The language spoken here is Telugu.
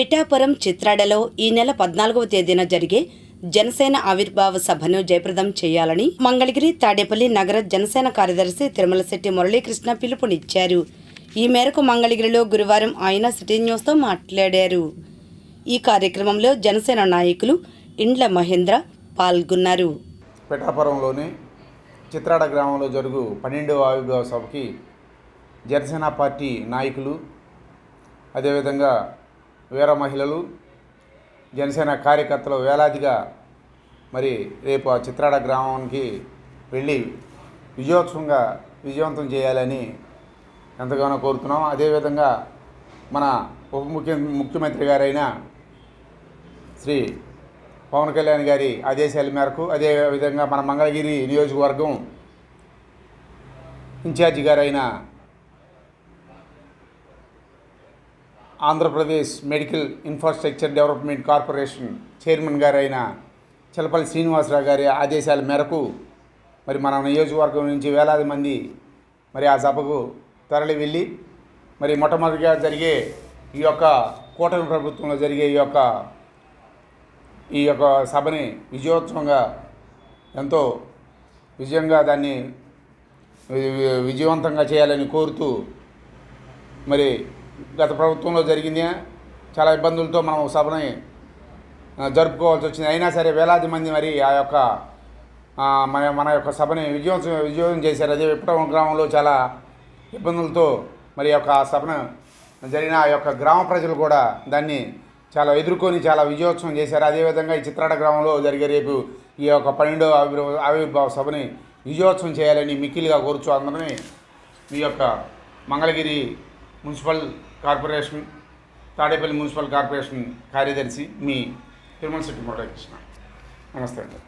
పిఠాపురం చిత్రాడలో ఈ నెల పద్నాలుగవ తేదీన జరిగే జనసేన ఆవిర్భావ సభను జయప్రదం చేయాలని మంగళగిరి తాడేపల్లి నగర జనసేన కార్యదర్శి తిరుమలశెట్టి మురళీకృష్ణ పిలుపునిచ్చారు. ఈ మేరకు మంగళగిరిలో గురువారం ఆయన సిటీ న్యూస్తో మాట్లాడారు. ఈ కార్యక్రమంలో జనసేన నాయకులు ఇండ్ల మహేంద్ర పాల్గొన్నారు. పిఠాపురంలోని చిత్రాడ గ్రామంలో జరుగు పన్నెండవ ఆవిర్భావ సభకి జనసేన పార్టీ నాయకులు అదేవిధంగా వీర మహిళలు జనసేన కార్యకర్తలు వేలాదిగా మరి రేపు ఆ చిత్రాడ గ్రామానికి వెళ్ళి విజయోత్సవంగా విజయవంతం చేయాలని ఎంతగానో కోరుతున్నాం. అదేవిధంగా మన ఉప ముఖ్య ముఖ్యమంత్రి గారైన శ్రీ పవన్ కళ్యాణ్ గారి ఆదేశాల మేరకు అదేవిధంగా మన మంగళగిరి నియోజకవర్గం ఇన్ఛార్జి గారైన Andhra Pradesh medical infrastructure development corporation chairman గారైన చలపల్లి శ్రీనివాసరావు గారి ఆదేశాల మేరకు మరి మన నియోజకవర్గం నుంచి వేలాది మంది మరి ఆ సభకు తరలి వెళ్ళి మరి మొట్టమొదటిగా జరిగే ఈ యొక్క కూటమి ప్రభుత్వంలో జరిగే ఈ యొక్క ఈ యొక్క సభని విజయోత్సవంగా ఎంతో విజయంగా దాన్ని విజయవంతంగా చేయాలని కోరుతూ మరి గత ప్రభుత్వంలో జరిగింది. చాలా ఇబ్బందులతో మనం సభని జరుపుకోవాల్సి వచ్చింది. అయినా సరే వేలాది మంది మరి ఆ యొక్క మన మన యొక్క సభని విజయోత్సవం విజయం చేశారు. అదే విప్లవం గ్రామంలో చాలా ఇబ్బందులతో మరి ఆ సభను జరిగిన ఆ యొక్క గ్రామ ప్రజలు కూడా దాన్ని చాలా ఎదుర్కొని చాలా విజయోత్సవం చేశారు. అదేవిధంగా ఈ చిత్రాడ గ్రామంలో జరిగే రేపు ఈ యొక్క పన్నెండో ఆవిర్భావ ఆవిర్భావ సభని విజయోత్సవం చేయాలని మిక్కిలిగా కోరుచు అందరినీ మీ యొక్క Mangalagiri municipal corporation Tadepalli municipal corporation కార్యదర్శి మీ తిరుమల శెట్టి మురళీకృష్ణ నమస్తే అండి.